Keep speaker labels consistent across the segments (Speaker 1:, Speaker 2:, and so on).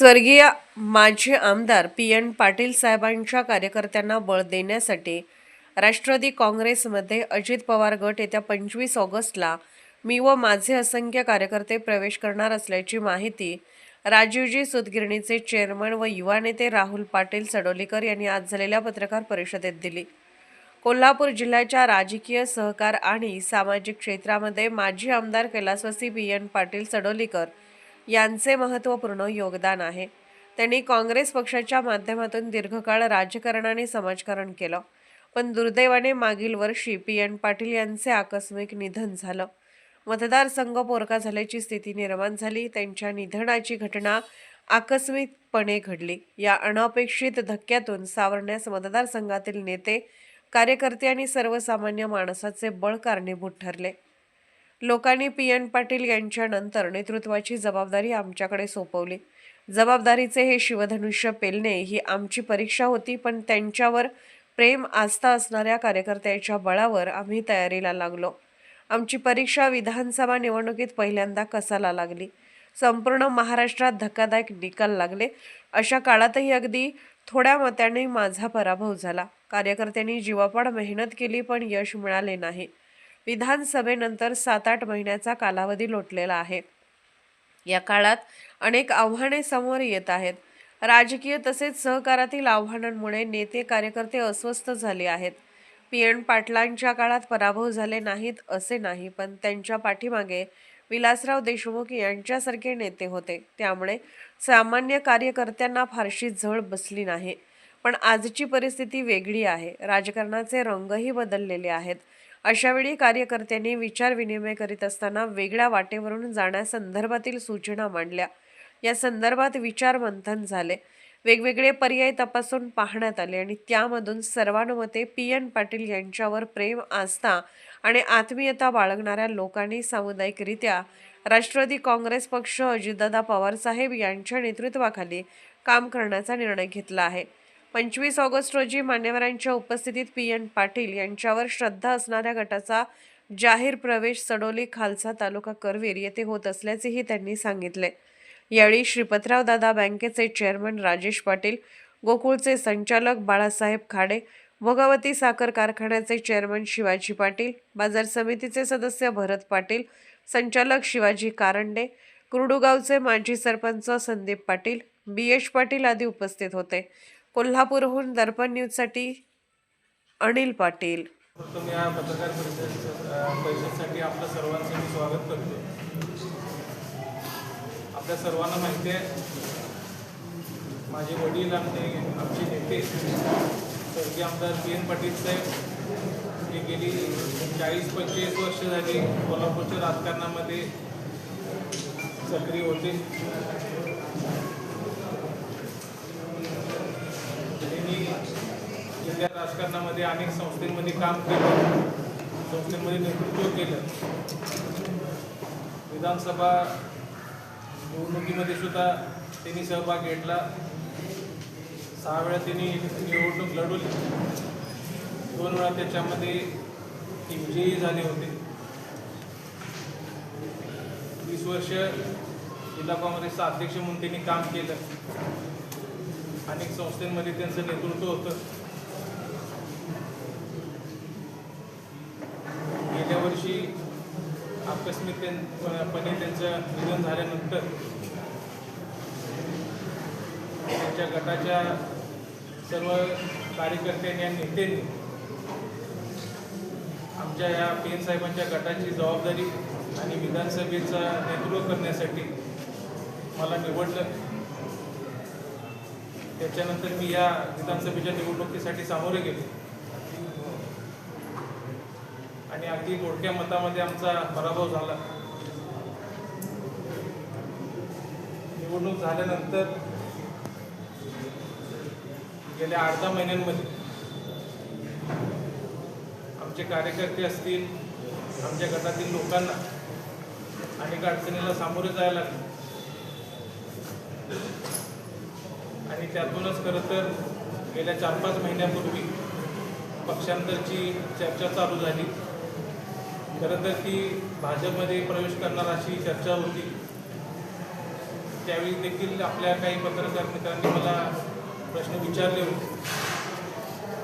Speaker 1: स्वर्गीय माजी आमदार पी एन पाटील साहेबांच्या कार्यकर्त्यांना बळ देण्यासाठी राष्ट्रवादी काँग्रेसमध्ये अजित पवार गट येत्या पंचवीस ऑगस्टला मी व माझे असंख्य कार्यकर्ते प्रवेश करणार असल्याची माहिती राजीवजी सुतगिरणीचे चेअरमन व युवा नेते राहुल पाटील सडोलीकर यांनी आज झालेल्या पत्रकार परिषदेत दिली. कोल्हापूर जिल्ह्याच्या राजकीय सहकार आणि सामाजिक क्षेत्रामध्ये माजी आमदार कैलासवासी बी एन पाटील सडोलीकर यांचे महत्त्वपूर्ण योगदान आहे. त्यांनी काँग्रेस पक्षाच्या माध्यमातून दीर्घकाळ राजकारण आणि समाजकारण केलं. पण दुर्दैवाने मागील वर्षी पी एन पाटील यांचे आकस्मिक निधन झालं. मतदारसंघ पोरका झाल्याची स्थिती निर्माण झाली. त्यांच्या निधनाची घटना आकस्मिकपणे घडली. या अनपेक्षित धक्क्यातून सावरण्यास मतदारसंघातील नेते कार्यकर्ते आणि सर्वसामान्य माणसाचे बळ कारणीभूत ठरले. लोकांनी पी एन पाटील यांच्यानंतर नेतृत्वाची जबाबदारी आमच्याकडे सोपवली. जबाबदारीचे हे शिवधनुष्य पेलणे ही आमची परीक्षा होती पण त्यांच्यावर प्रेम आस्था असणाऱ्या कार्यकर्त्याच्या बळावर आम्ही तयारीला लागलो. आमची परीक्षा विधानसभा निवडणुकीत पहिल्यांदा कसाला लागली? संपूर्ण महाराष्ट्रात धक्कादायक निकाल लागले. अशा काळातही अगदी थोड्या मताने माझा पराभव झाला. कार्यकर्त्यांनी जीवापाड मेहनत केली पण यश मिळाले नाही. विधानसभेनंतर सात आठ महिन्याचा कालावधी लोटलेला आहे. या काळात अनेक आव्हाने समोर येत आहेत. राजकीय तसेच सहकारातील आव्हानांमुळे नेते कार्यकर्ते अस्वस्थ झाले आहेत. पी. एन. पाटलांच्या काळात पराभव झाले नाहीत असे नाही पण त्यांच्या पाठीमागे विलासराव देशमुख यांच्यासारखे नेते होते. त्यामुळे सामान्य कार्यकर्त्यांना फारशी झळ बसली नाही. पण आजची परिस्थिती वेगळी आहे. राजकारणाचे रंगही बदललेले आहेत. अशावेळी कार्यकर्त्यांनी विचारविनिमय करीत असताना वेगळ्या वाटेवरून जाण्यासंदर्भातील सूचना मांडल्या. या संदर्भात विचार मंथन झाले. वेगवेगळे पर्याय तपासून पाहण्यात आले आणि त्यामधून सर्वानुमते पी एन पाटील यांच्यावर प्रेम आस्था आणि आत्मीयता बाळगणाऱ्या लोकांनी सामुदायिकरित्या राष्ट्रवादी काँग्रेस पक्ष अजितदादा पवारसाहेब यांच्या नेतृत्वाखाली काम करण्याचा निर्णय घेतला आहे. पंचवीस ऑगस्ट रोजी मान्यवरांच्या उपस्थितीत पी एन पाटील यांच्यावर श्रद्धा असणाऱ्या गटाचा जाहीर प्रवेश सडोली खालसा तालुका करवीर येथे होत असल्याचेही त्यांनी सांगितले. यावेळी श्रीपतराव दादा बँकेचे चेअरमन राजेश पाटील गोकुळचे संचालक बाळासाहेब खाडे भोगावती साखर कारखान्याचे चेअरमन शिवाजी पाटील बाजार समितीचे सदस्य भरत पाटील संचालक शिवाजी कारंडे कुर्डुगावचे माजी सरपंच संदीप पाटील बी एच पाटील आदी उपस्थित होते. कोल्हापूरहून दर्पण न्यूजसाठी अनिल पाटील.
Speaker 2: तुम्ही या पत्रकार परिषदेसाठी आपलं सर्वांचं मी स्वागत करतो. आपल्या सर्वांना माहिती आहे माझे वडील आमचे आमचे नेते स्वर्गीय आमदार पी एन पाटील साहेब हे गेली चाळीस पंचेचाळीस वर्ष झाली कोल्हापूरच्या राजकारणामध्ये सक्रिय होते. जिल्ह्या राजकारणामध्ये अनेक संस्थेमध्ये काम केलं. संस्थेमध्ये नेतृत्व केलं. विधानसभा निवडणुकीमध्ये सुद्धा त्यांनी सहभाग घेतला. सहा वेळा त्यांनी निवडणूक लढवली. दोन वेळा त्याच्यामध्ये ती विजयी झाले होते. वीस वर्ष जिल्हा काँग्रेसचा अध्यक्ष म्हणून त्यांनी काम केलं. अनेक संस्थांमध्ये त्यांचं नेतृत्व होतं. गेल्या आकस्मिक पणे त्यांचं निधन झाल्यानंतर त्यांच्या गटाच्या सर्व कार्यकर्त्यांनी आणि नेत्यांनी आमच्या या पेन साहेबांच्या गटाची जबाबदारी आणि विधानसभेचा नेतृत्व करण्यासाठी मला निवडलं. त्याच्यानंतर मी या विधानसभेच्या निवडणुकीसाठी सामोरे गेलो. आणि अगदी मोठ्या मतामध्ये आमचा पराभव झाला. निवडणूक झाल्यानंतर गेल्या आठ दहा महिन्यांमध्ये आमचे कार्यकर्ते असतील आमच्या गटातील लोकांना अनेक अडचणीला सामोरे जायला लागले. आणि त्यातूनच खरं तर गेल्या चार पाच महिन्यापूर्वी पक्षांतरची चर्चा चालू झाली. खरं तर ती भाजपमध्ये प्रवेश करणार अशी चर्चा होती. त्यावेळी देखील आपल्या काही पत्रकार मित्रांनी मला प्रश्न विचारले होते.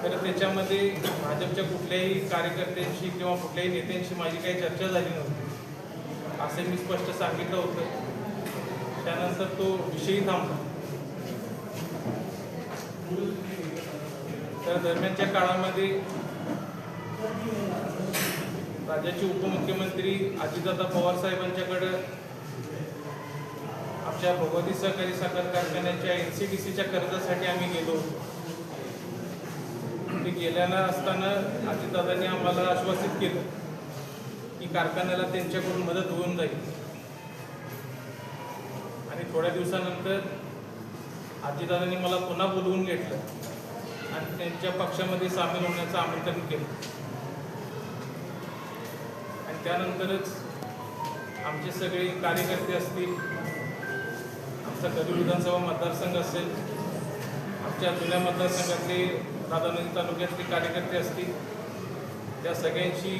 Speaker 2: तर त्याच्यामध्ये भाजपच्या कुठल्याही कार्यकर्त्यांशी किंवा कुठल्याही नेत्यांशी माझी काही चर्चा झाली नव्हती. असे मी स्पष्ट सांगितलं होतं. त्यानंतर तो विषयी थांबला. तर दरम्यानच्या काळामध्ये राज्याचे उपमुख्यमंत्री अजितदादा पवार साहेबांच्याकडं आमच्या भगवती सहकारी साखर कारखान्याच्या एन सी डी सीच्या कर्जासाठी आम्ही गेलो ते गेल्यानं असताना अजितदादांनी आम्हाला आश्वासित केलं की कारखान्याला त्यांच्याकडून मदत होऊन जाईल. आणि थोड्या दिवसानंतर आजीदादांनी मला पुन्हा बोलवून घेतलं आणि त्यांच्या पक्षामध्ये सामील होण्याचं आमंत्रण केलं. त्यानंतरच आमचे सगळे कार्यकर्ते असतील आमचा कधी विधानसभा मतदारसंघ असेल आमच्या जुन्या मतदारसंघातले राधानगरी तालुक्यातले कार्यकर्ते असतील त्या सगळ्यांशी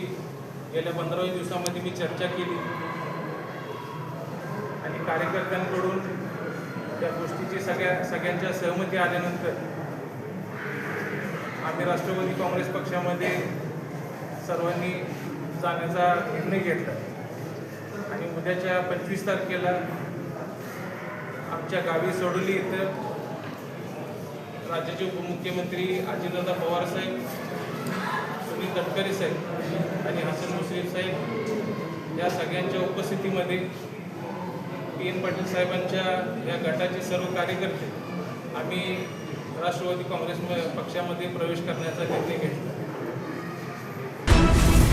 Speaker 2: गेल्या पंधराव्या दिवसामध्ये मी चर्चा केली. आणि कार्यकर्त्यांकडून त्या गोष्टीची सगळ्या सगळ्यांच्या सहमती आल्यानंतर आम्ही राष्ट्रवादी काँग्रेस पक्षामध्ये सर्वांनी जाण्याचा निर्णय घेतला. आणि उद्याच्या पंचवीस तारखेला आमच्या गावी सोडली इथं राज्याचे उपमुख्यमंत्री अजितदादा पवार साहेब सुनील तटकरे साहेब आणि हसन मुश्रीफ साहेब या सगळ्यांच्या उपस्थितीमध्ये पी एन पाटील साहेबांच्या या गटाचे सर्व कार्यकर्ते आम्ही राष्ट्रवादी काँग्रेस पक्षामध्ये प्रवेश करण्याचा निर्णय घेतला.